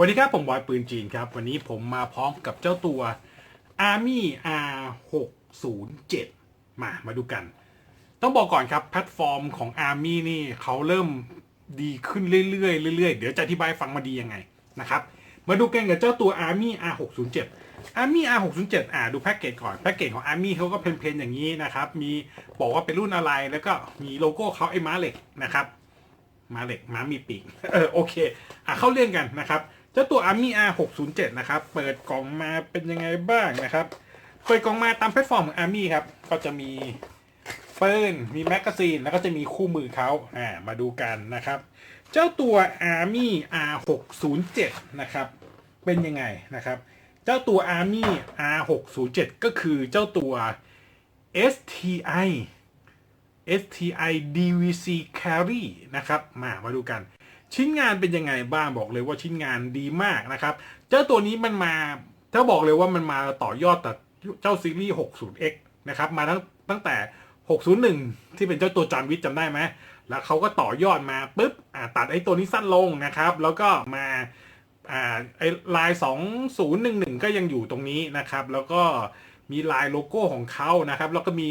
วันนี้ครับผมบอยปืนจีนครับ วันนี้ผมมาพร้อมกับเจ้าตัว Army R607 มามาดูกัน ต้องบอกก่อนครับแพลตฟอร์มของ Army นี่เขาเริ่มดีขึ้นเรื่อยๆเรื่อยๆ เดี๋ยวจะอธิบายฟังมาดียังไงนะครับ มาดูกันกับเจ้าตัว Army R607 Army R607 อ่าดูแพ็กเกจก่อน แพ็กเกจของ Army เขาก็เพลนๆอย่างนี้นะครับ มีบอกว่าเป็นรุ่นอะไรแล้วก็มีโลโก้เขาไอ้ม้าเหล็กนะครับ ม้าเหล็กม้ามีปีกเออโอเค อะเข้าเรื่องกันนะครับ เจ้าตัว Army R607 นะครับ เปิดกล่องมาเป็นยังไงบ้างนะครับ เปิดกล่องมาตามแพลตฟอร์มของ Army ครับ ก็จะมีปืนมีแมกกาซีน แล้วก็จะมีคู่มือเขาอ่ามาดูกันนะครับ เจ้าตัว Army R607 นะครับ เป็นยังไงนะครับ เจ้าตัว Army R607 ก็คือเจ้าตัว STI STI DVC Carry นะครับ มามาดูกัน ชิ้นงานเป็นยังไงบ้างบอกเลยว่าชิ้นงานดีมากนะครับ เจ้าตัวนี้มันมาถ้าบอกเลยว่ามันมาต่อยอดแต่เจ้าซีรีส์ 60X นะครับมาตั้งตั้งแต่ 601 ที่เป็นเจ้าตัวจอห์นวิทจำได้ไหมแล้วเขาก็ต่อยอดมาปุ๊บตัดไอ้ตัวนี้สั้นลงนะครับ แล้วก็มาอ่าไอ้ลาย2011 ก็ยังอยู่ตรงนี้นะครับ แล้วก็มีลายโลโก้ของเขานะครับ แล้วก็มี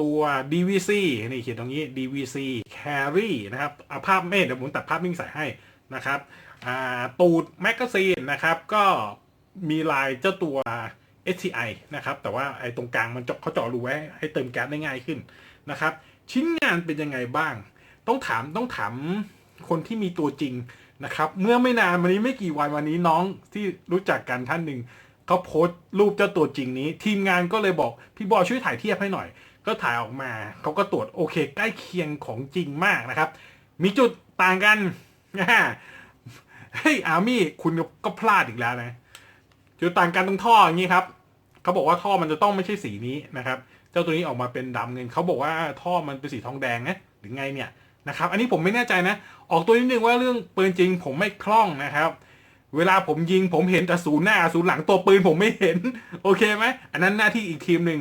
ตัว DVC นี่เขียนตรงนี้ DVC Carry นะครับเอาภาพไม่เดี๋ยวผมตัดภาพนิ่งใส่ให้นะครับตูดแมกกาซีนนะครับก็มีลายเจ้าตัว STI นะครับแต่ว่าไอ้ตรงกลางมันเจาะเขาเจาะรูไว้ให้เติมแก๊สได้ง่ายขึ้นนะครับชิ้นงานเป็นยังไงบ้าง ต้องถามต้องถามคนที่มีตัวจริงนะครับเมื่อไม่นานมานี้ไม่กี่วันวันนี้น้องที่รู้จักกันท่านหนึ่งเขาโพสต์รูปเจ้าตัวจริงนี้ ทีมงานก็เลยบอกพี่บอยช่วยถ่ายเทียบให้หน่อย ก็ถ่ายออกมาเขาก็ตรวจโอเค ใกล้เคียงของจริงมากนะครับ มีจุดต่างกันนะเฮ้ยอาร์มี่คุณก็พลาดอีกแล้วนะ จุดต่างกันตรงท่ออย่างนี้ครับเขาบอกว่าท่อมันจะต้องไม่ใช่สีนี้นะครับ เจ้าตัวนี้ออกมาเป็นดำเงินเขาบอกว่าท่อมันเป็นสีทองแดงนะหรือไงเนี่ยนะครับ อันนี้ผมไม่แน่ใจนะ ออกตัวนิดนึงว่าเรื่องปืนจริงผมไม่คล่องนะครับ เวลาผมยิงผมเห็นแต่ศูนย์หน้าศูนย์หลังตัวปืนผมไม่เห็น โอเคไหมอันนั้นหน้าที่อีกทีมหนึ่ง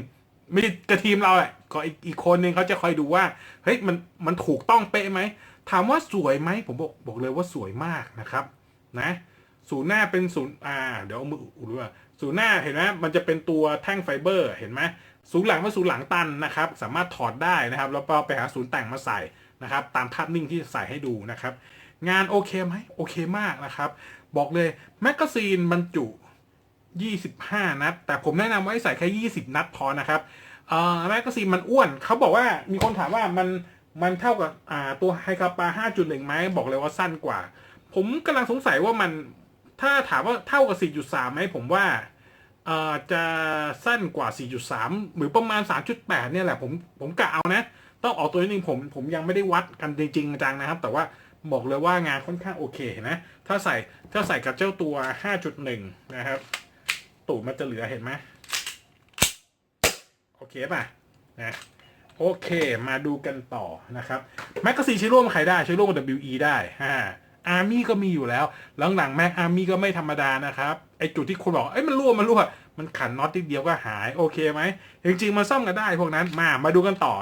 ม่กระทีมเราแหละก็อีกอีกคนหนึ่งเขาจะคอยดูว่าเฮ้ยมันมันถูกต้องเป๊ะไหมถามว่าสวยไหมผมบอกบอกเลยว่าสวยมากนะครับนะศูนย์หน้าเป็นศูนย์อ่าเดี๋ยวเอามืออุดด้วยศูนย์หน้าเห็นไหมมันจะเป็นตัวแท่งไฟเบอร์เห็นไหมศูนย์หลังเป็นศูนย์หลังตันนะครับ สามารถถอดได้นะครับ แล้วก็ไปหาศูนย์แต่งมาใส่นะครับ ตามภาพนิ่งที่ใส่ให้ดูนะครับ งานโอเคไหมโอเคมากนะครับ บอกเลยแมกกาซีนบรรจุ 25 นัด แต่ผมแนะนำว่าให้ใส่แค่ 20 นัดพอนะครับเอ่อแมกกาซีนมันอ้วน เขาบอกว่ามีคนถามว่ามันมันเท่ากับอ่าตัวไฮคาปา 5.1 ไหมบอกเลยว่าสั้นกว่า ผมกำลังสงสัยว่ามันถ้าถามว่าเท่ากับ 4.3 ไหมผมว่าเอ่อจะสั้นกว่า 4.3 หรือประมาณ 3.8 เนี่ยแหละผมผมกะเอานะ ต้องออกตัวนิดนึงผมผมยังไม่ได้วัดกันจริงจังนะครับ แต่ว่าบอกเลยว่างานค่อนข้างโอเคนไหมถ้าใส่ถ้าใส่กับเจ้าตัว 5.1 นะครับ ตูดมันจะเหลือเห็นไหมโอเคป่ะนะโอเค มาดูกันต่อนะครับแมกกาซีนใช้ร่วมใครได้ใช้ร่วมกับ WE ได้อ่าอาร์มี่ก็มีอยู่แล้วหลังๆแม็กอาร์มี่ก็ไม่ธรรมดานะครับไอจุดที่คุณบอกเอ้ยมันรั่วมันรั่วมันขันน็อตนิดเดียวก็หายโอเคไหมจริงๆมันซ่อมกันได้พวกนั้นมามาดูกันต่อ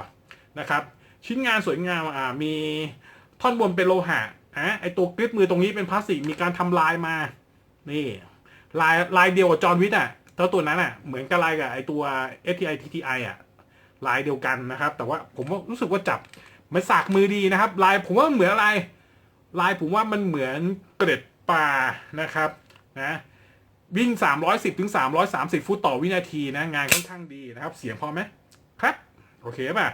นะครับชิ้นงานสวยงามอ่ามีท่อนบนเป็นโลหะอะไอตัวกริปมือตรงนี้เป็นพลาสติกมีการทำลายมา นี่ ลายลายเดียวกับจอห์นวิทอะเจ้าตัวนั้นอะ เหมือนกับลายกับไอตัว STI TTI อะลายเดียวกันนะครับ แต่ว่าผมรู้สึกว่าจับมันสากมือดีนะครับ ลายผมว่ามันเหมือนอะไร ลายผมว่ามันเหมือนเกร็ดปลานะครับนะวิ่ง 310ถึง330 ฟุตต่อวินาทีนะ งานค่อนข้างดีนะครับ เสียงพอไหมครับ โอเคป่ะ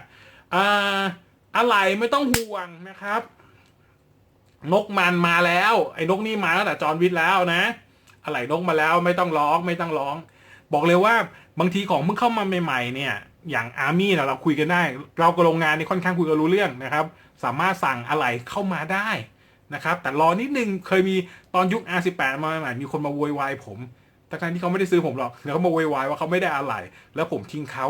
อ่าอะไรไม่ต้องห่วงนะครับ นกมันมาแล้ว ไอ้นกนี่มาตั้งแต่จอห์นวิทแล้วนะ อะไรนกมาแล้วไม่ต้องร้องไม่ต้องร้อง บอกเลยว่าบางทีของเพิ่งเข้ามาใหม่ๆเนี่ย อย่างอาร์มี่เราคุยกันได้ เรากับโรงงานนี่ค่อนข้างคุยกันรู้เรื่องนะครับ สามารถสั่งอะไรเข้ามาได้นะครับ แต่รอนิดนึงเคยมีตอนยุค R18 มาใหม่ๆมีคนมาโวยวายผมแต่การที่เขาไม่ได้ซื้อผมหรอกแล้วเขามาโวยวายว่าเขาไม่ได้อะไรแล้วผมทิ้งเขา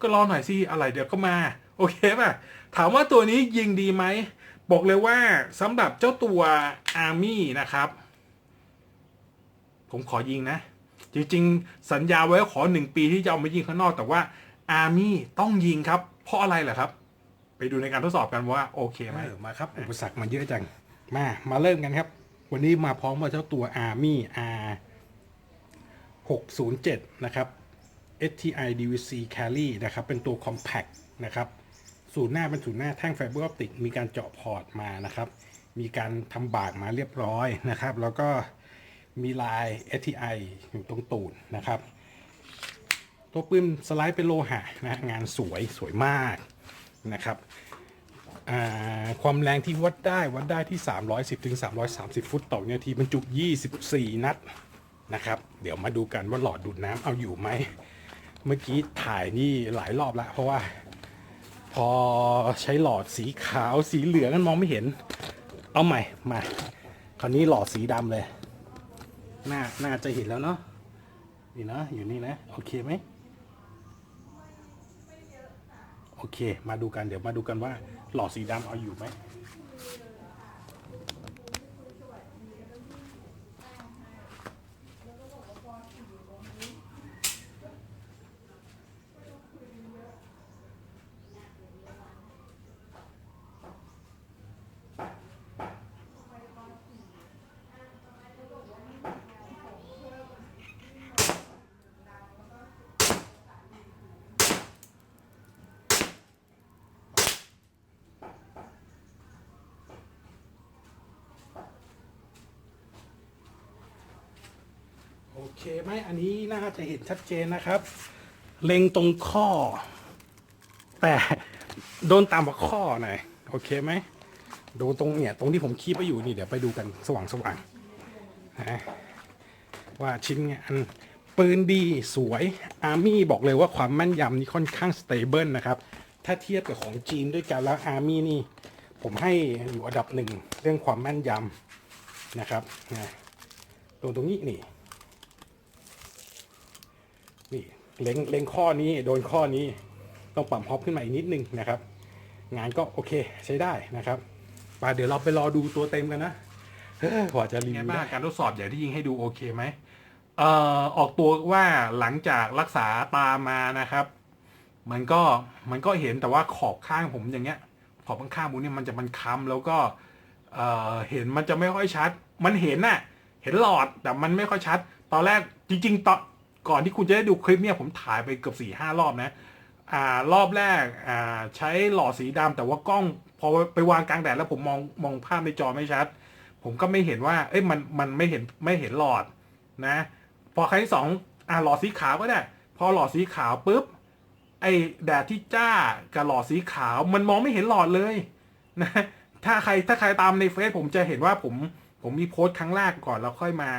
ก็รอหน่อยสิอะไรเดี๋ยวก็มา โอเคป่ะ ถามว่าตัวนี้ยิงดีไหม บอกเลยว่าสำหรับเจ้าตัวอาร์มี่นะครับ ผมขอยิงนะ จริงๆ สัญญาไว้ขอหนึ่งปีที่จะเอามายิงข้างนอก แต่ว่าอาร์มี่ต้องยิงครับ เพราะอะไรเหรอครับ ไปดูในการทดสอบกันว่าโอเคไหมมาครับ อุปสรรคมันเยอะจัง มามาเริ่มกันครับ วันนี้มาพร้อมกับเจ้าตัว Army R 607นะครับ STI DVC Carry นะครับ เป็นตัว Compact นะครับศูนย์หน้าเป็นศูนย์หน้าแท่งไฟเบอร์ออปติกมีการเจาะพอร์ตมานะครับ มีการทำบากมาเรียบร้อยนะครับ แล้วก็ มีลาย STI อยู่ตรงตูนนะครับ ตัวปืนสไลด์เป็นโลหะนะงานสวยสวยมากนะครับความแรงที่วัดได้วัดได้ที่ 310ถึง330 ฟุตต่อวินาทีบรรจุ 24 นัดนะครับ เดี๋ยวมาดูกันว่าหลอดดูดน้ำเอาอยู่ไหม เมื่อกี้ถ่ายนี่หลายรอบแล้วเพราะว่า พอใช้หลอดสีขาวสีเหลืองกันมองไม่เห็น เอาใหม่มา คราวนี้หลอดสีดำเลย หน้าน่าจะเห็นแล้วเนาะนี่นะอยู่นี่นะ โอเคไหมโอเค มาดูกันเดี๋ยวมาดูกันว่าหลอดสีดำเอาอยู่ไหม ไหมอันนี้น่าจะเห็นชัดเจนนะครับ เล็งตรงข้อ แต่โดนตามกับข้อหน่อยโอเคไหมโดนตรงเนี่ยตรงที่ผมคีบไปอยู่นี่เดี๋ยวไปดูกันสว่างสว่างๆนะว่าชิ้นงานปืนดีสวยอาร์มี่บอกเลยว่าความแม่นยำนี่ค่อนข้างสเตเบิลนะครับ ถ้าเทียบกับของจีนด้วยกันแล้วอาร์มี่นี่ ผมให้อยู่อันดับหนึ่งเรื่องความแม่นยำนะครับนะตรงตรงนี้นี่ นี่เล็งเล็งข้อนี้โดนข้อนี้ต้องปรับฮอปขึ้นมาอีกนิดนึงนะครับ งานก็โอเคใช้ได้นะครับไปเดี๋ยวเราไปรอดูตัวเต็มกันนะเฮ้ยกว่าจะรีวิวได้การทดสอบอย่างที่ยิงให้ดูโอเคไหมเอ่อออกตัวว่าหลังจากรักษาตามานะครับ มันก็มันก็เห็นแต่ว่าขอบข้างผมอย่างเงี้ย ขอบข้างๆผมเนี่ยมันจะมันค้ำแล้วก็เอ่อเห็นมันจะไม่ค่อยชัด มันเห็นน่ะเห็นหลอดแต่มันไม่ค่อยชัด ตอนแรกจริง ๆตอน ก่อนที่คุณจะได้ดูคลิปเนี่ยผมถ่ายไปเกือบสี่ห้ารอบนะอ่ารอบแรกอ่าใช้หลอดสีดำแต่ว่ากล้องพอไปวางกลางแดดแล้วผมมองมองภาพในจอไม่ชัด ผมก็ไม่เห็นว่า เอ้ยมันมันไม่เห็นไม่เห็นหลอดนะ พอครั้งที่สองอ่าหลอดสีขาวก็ได้ พอหลอดสีขาวปุ๊บไอ้แดดที่จ้ากับหลอดสีขาวมันมองไม่เห็นหลอดเลยนะถ้าใครถ้าใครตามในเฟซผมจะเห็นว่าผมผมมีโพสต์ครั้งแรกก่อนแล้วค่อยมา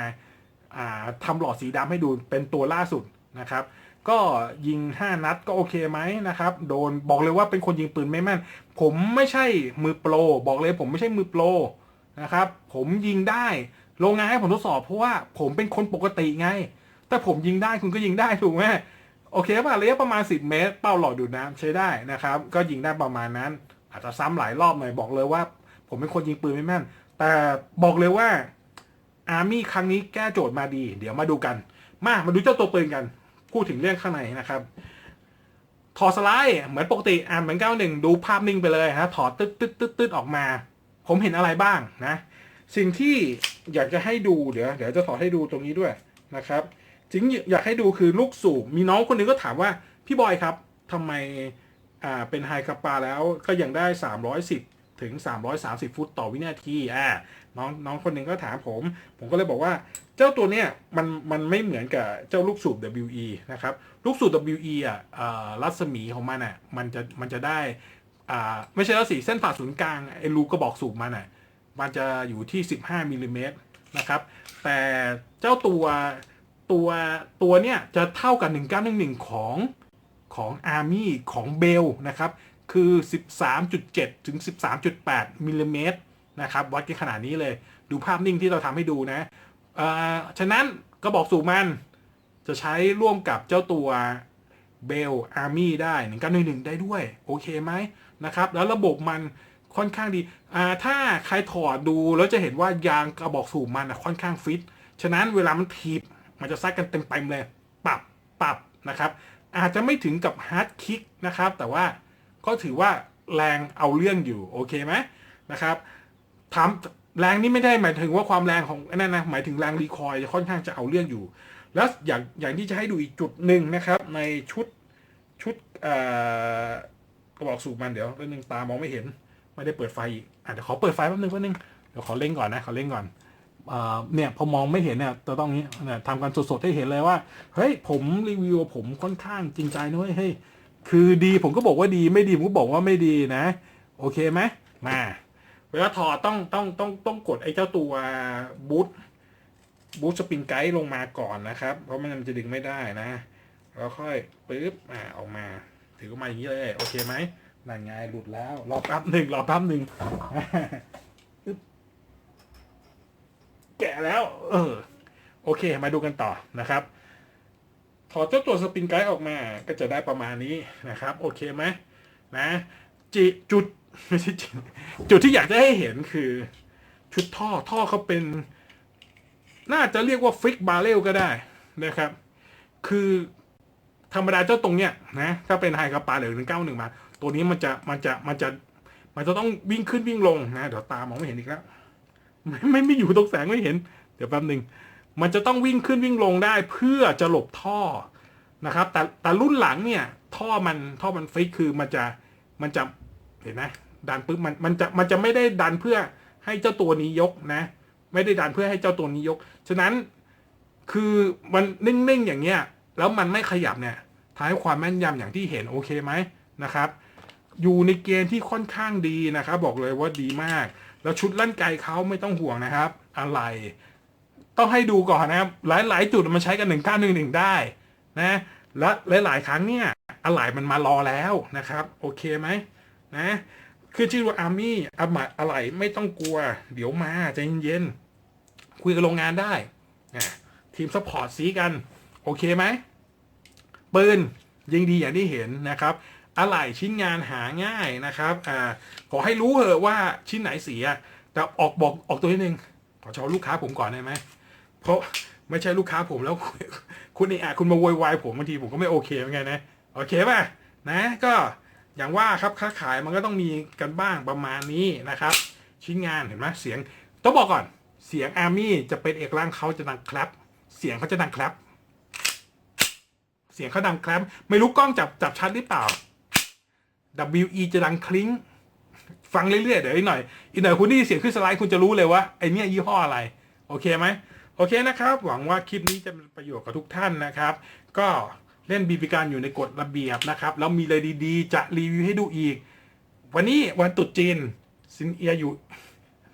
ทำหลอดสีดำให้ดูเป็นตัวล่าสุดนะครับ ก็ยิง 5 นัดก็โอเคไหมนะครับ โดนบอกเลยว่าเป็นคนยิงปืนไม่แม่น ผมไม่ใช่มือโปร บอกเลยผมไม่ใช่มือโปรนะครับ ผมยิงได้โรงงานให้ผมทดสอบเพราะว่าผมเป็นคนปกติไง แต่ผมยิงได้คุณก็ยิงได้ถูกไหมโอเคป่ะระยะประมาณ 10 เมตร เป้าหลอดดูดน้ำใช้ได้นะครับ ก็ยิงได้ประมาณนั้น อาจจะซ้ำหลายรอบหน่อยบอกเลยว่า ผมเป็นคนยิงปืนไม่แม่น แต่บอกเลยว่า อาร์มี่ครั้งนี้แก้โจทย์มาดี เดี๋ยวมาดูกัน มามาดูเจ้าตัวปืนกัน พูดถึงเรื่องข้างในนะครับ ถอดสไลด์เหมือนปกติอ่านเหมือนเก้าหนึ่งดูภาพนิ่งไปเลยนะถอดตึ๊ดตึ๊ดตึ๊ดตึ๊ดออกมา ผมเห็นอะไรบ้างนะ สิ่งที่อยากจะให้ดูเดี๋ยวเดี๋ยวจะถอดให้ดูตรงนี้ด้วยนะครับสิ่งอยากให้ดูคือลูกสูบมีน้องคนหนึงก็ถามว่าพี่บอยครับทำไมอ่าเป็นไฮคาปาแล้วก็ยังได้ 310 ถึง 330 ฟุตต่อวินาทีอ่า น้องน้องคนหนึ่งก็ถามผม ผมก็เลยบอกว่าเจ้าตัวเนี้ยมันมันไม่เหมือนกับเจ้าลูกสูบ WE นะครับลูกสูบ WE อะอ่ารัศมีของมันอะมันจะมันจะได้อ่าไม่ใช่รัศมีเส้นผ่าศูนย์กลางไอ้รูกระบอกสูบมันอะมันจะอยู่ที่ 15มิลลิเมตรนะครับ แต่เจ้าตัวตัวตัวเนี้ยจะเท่ากับ 1911 ของของ Army ของเบลนะครับ คือ 13.7 ถึง 13.8มิลลิเมตร นะครับวัดกันขนาดนี้เลย ดูภาพนิ่งที่เราทำให้ดูนะเอ่อฉะนั้นกระบอกสูบมันจะใช้ร่วมกับเจ้าตัวเบลอาร์มี่ได้หนึ่งกันหนึ่งหนึ่งได้ด้วย โอเคไหมนะครับ แล้วระบบมันค่อนข้างดีอ่าถ้าใครถอดดูแล้วจะเห็นว่ายางกระบอกสูบมันอะค่อนข้างฟิต ฉะนั้นเวลามันถีบมันจะซัดกันเต็มไปเลย ปรับปรับนะครับ อาจจะไม่ถึงกับฮาร์ดคิกนะครับ แต่ว่าก็ถือว่าแรงเอาเรื่องอยู่ โอเคไหมนะครับ ถามแรงนี่ไม่ได้หมายถึงว่าความแรงของอ้นั่นนะหมายถึงแรงรีคอยล์จะค่อนข้างจะเอาเรื่องอยู่ แล้วอย่างอย่างที่จะให้ดูอีกจุดหนึ่งนะครับ ในชุดชุดกระบอกสูบมันเดี๋ยวแป๊บนึงตามองไม่เห็น ไม่ได้เปิดไฟอีกอะเดี๋ยวขอเปิดไฟแป๊บนึงแป๊บนึงเดี๋ยวขอเล่งก่อนนะขอเล่งก่อนเนี่ยพอมองไม่เห็นเนี่ยจะต้องนี้นทำกันสดๆให้เห็นเลยว่าเฮ้ยผมรีวิวผมค่อนข้างจริงใจนะเว้ยเฮ้ยคือดีผมก็บอกว่าดีไม่ดีผมก็บอกว่าไม่ดีนะ โอเคไหมมา เวลาถอดต้องต้องต้องต้องกดไอ้เจ้าตัวบูทบูทสปริงไกด์ลงมาก่อนนะครับ เพราะมันจะดึงไม่ได้นะ แล้วค่อยปึ๊บอ่าออกมา ถือมาอย่างนี้เลย โอเคไหมนั่นไงหลุดแล้ว รอแป๊บหนึ่งรอแป๊บหนึ่งแกะแล้ว เออ โอเค มาดูกันต่อนะครับ ถอดเจ้าตัวสปริงไกด์ออกมา ก็จะได้ประมาณนี้นะครับ โอเคไหมนะจิจุด ไม่ใช่จิจุดที่อยากจะให้เห็นคือ ชุดท่อท่อเขาเป็น น่าจะเรียกว่าฟิกบาเรลก็ได้นะครับ คือธรรมดาเจ้าตรงเนี้ยนะถ้าเป็นไฮกระปาหรือหนึ่งเก้าหนึ่งมา ตัวนี้มันจะมันจะมันจะมันจะต้องวิ่งขึ้นวิ่งลงนะเดี๋ยวตามองไม่เห็นอีกแล้วไม่ไม่ไม่อยู่ตรงแสงไม่เห็น เดี๋ยวแป๊บหนึ่งมันจะต้องวิ่งขึ้นวิ่งลงได้เพื่อจะหลบท่อนะครับ แต่แต่รุ่นหลังเนี่ย ท่อมันท่อมันฟิกคือมันจะมันจะเห็นไหม ดันปุ๊บมันมันจะมันจะไม่ได้ดันเพื่อให้เจ้าตัวนี้ยกนะ ไม่ได้ดันเพื่อให้เจ้าตัวนี้ยก ฉะนั้นคือมันนิ่งๆอย่างเงี้ยแล้วมันไม่ขยับเนี่ยทำให้ความแม่นยำอย่างที่เห็นโอเคไหมนะครับ อยู่ในเกณฑ์ที่ค่อนข้างดีนะครับ บอกเลยว่าดีมาก แล้วชุดลั่นไกเขาไม่ต้องห่วงนะครับ อะไร ต้องให้ดูก่อนนะครับ หลาย ๆ จุดมันใช้กันหนึ่งเก้าหนึ่งหนึ่งได้นะและหลาย ๆ ครั้งเนี่ยอะไหล่มันมารอแล้วนะครับ โอเคไหมนะ คือชื่อว่าอาร์มี่อะไหล่อะไหล่ไม่ต้องกลัว เดี๋ยวมาใจเย็นๆคุยกับโรงงานได้ทีมซัพพอร์ตซีกัน โอเคไหมปืนยิงดีอย่างที่เห็นนะครับ อะไหล่ชิ้นงานหาง่ายนะครับอขอให้รู้เถอะว่าชิ้นไหนเสีย แต่ออกบอกออกตัวนิดนึงขอเฉพาะลูกค้าผมก่อนได้ไหมเพราะไม่ใช่ลูกค้าผมแล้ว คุณคุณเอะคุณมาโวยวายผมบางทีผมก็ไม่โอเคเหมือนกันนะ โอเคป่ะนะก็ อย่างว่าครับค้าขายมันก็ต้องมีกันบ้างประมาณนี้นะครับ ชิ้นงานเห็นไหมเสียงต้องบอกก่อนเสียงอาร์มี่จะเป็นเอกลักษณ์เขาจะดังครับ เสียงเขาจะดังครับ เสียงเขาดังครับ ไม่รู้กล้องจับจับชัดหรือเปล่า WE จะดังคลิ้ง ฟังเรื่อยๆเดี๋ยวอีกหน่อย อีกหน่อยคุณได้ยินเสียงขึ้นสไลด์คุณจะรู้เลยว่าไอเนี้ยยี่ห้ออะไร โอเคไหมโอเคนะครับ หวังว่าคลิปนี้จะเป็นประโยชน์กับทุกท่านนะครับ ก็ เล่นบีบีการอยู่ในกฎระเบียบนะครับ แล้วมีอะไรดีๆ จะรีวิวให้ดูอีก วันนี้วันตรุษจีนซินเอียอยู่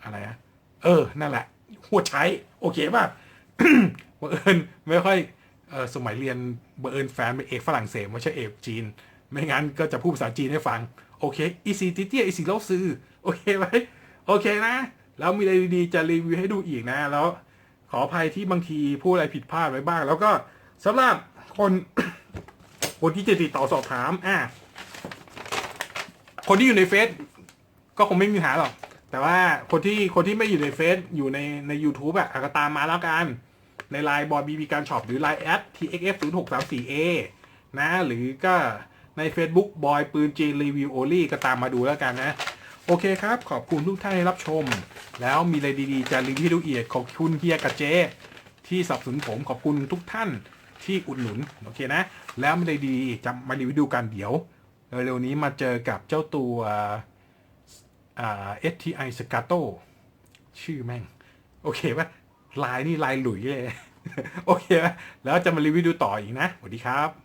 อะไรอะเออ นั่นแหละหัวใช้ โอเคป่ะบังเอิญไม่ค่อยเออสมัยเรียนบังเอิญแฟนเป็นเอกฝรั่งเศสไม่ใช่เอกจีน ไม่งั้นก็จะพูดภาษาจีนให้ฟัง โอเคอีซีติเตียอีซีเล่าซื้อโอเคไหมโอเคนะ แล้วมีอะไรดีๆจะรีวิวให้ดูอีกนะ แล้วขออภัยที่บางทีพูดอะไรผิดพลาดไว้บ้าง แล้วก็สำหรับคน คนที่จะติดต่อสอบถาม อะคนที่อยู่ในเฟซก็คงไม่มีปัญหาหรอก แต่ว่าคนที่คนที่ไม่อยู่ในเฟซอยู่ในใน u t u b e อะก็ตามมาแล้วกัน ในไลน์บอยบีบีการช็อปหรือไลน์แอด txf 0 6 3 4 a นะ หรือก็ใน Facebook บอยปืนจีรีวิวโอลี่ก็ตามมาดูแล้วกันนะ โอเคครับ ขอบคุณทุกท่านที่รับชม แล้วมีอะไรดีๆ จะรีวิวให้ดูอีกขอบคุณเฮียกับเจที่สนับสนุนผมขอบคุณทุกท่าน ที่อุดหนุนโอเคนะ แล้วมีอะไรดีจะมารีวิวดูกันเดี๋ยวเร็วๆนี้มาเจอกับเจ้าตัวอ่า STI Scato ชื่อแม่ง โอเคปะลายนี่ลายหลุยเลย โอเคปะแล้วจะมารีวิวดูต่ออีกนะสวัสดีครับ